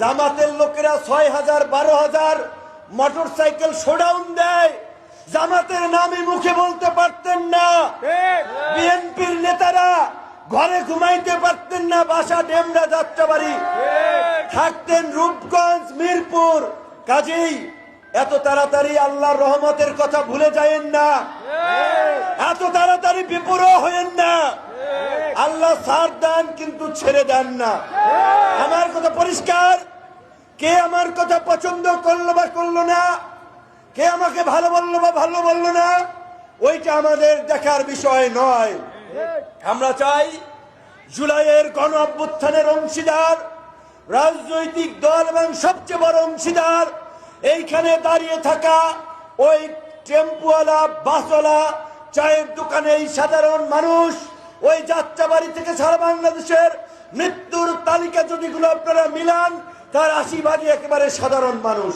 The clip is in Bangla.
জামাতের লোকেরা ছয় হাজার বারো হাজার মোটর সাইকেল শোডাউন দেয়। জামাতের নামে মুখে বলতে পারতেন না। বিএনপির নেতারা ঘরে ঘুমাইতে পারতেন না বাসা ডেমরা যাত্রাবাড়ি। থাকতেন রূপগঞ্জ মিরপুর। কাজেই এত তাড়াতাড়ি আল্লাহর রহমতের কথা ভুলে যায়েন না। এত তাড়াতাড়ি বিপুরও হয়েন না। আল্লাহ সার দেন কিন্তু ছেড়ে দেন না। পরিষ্কার। কে আমার কথা পছন্দ করল বা করল না? কে আমাকে ভালো বলল বা ভালো বলল না? ওইটা আমাদের দেখার বিষয় নয়। আমরা চাই জুলাইয়ের গণ অভ্যুত্থানের অংশীদার, রাজনৈতিক দল এবং সবচেয়ে বড় অংশীদার এইখানে দাঁড়িয়ে থাকা ওই টেম্পুওয়ালা, বাসওয়ালা, চায়ের দোকানে সাধারণ মানুষ, ওই যাত্রাবাড়ি থেকে সারা বাংলাদেশের মৃত্যুর তালিকা যদি গুলো আপনারা মিলান তার আশীর্বাদী একেবারে সাধারণ মানুষ।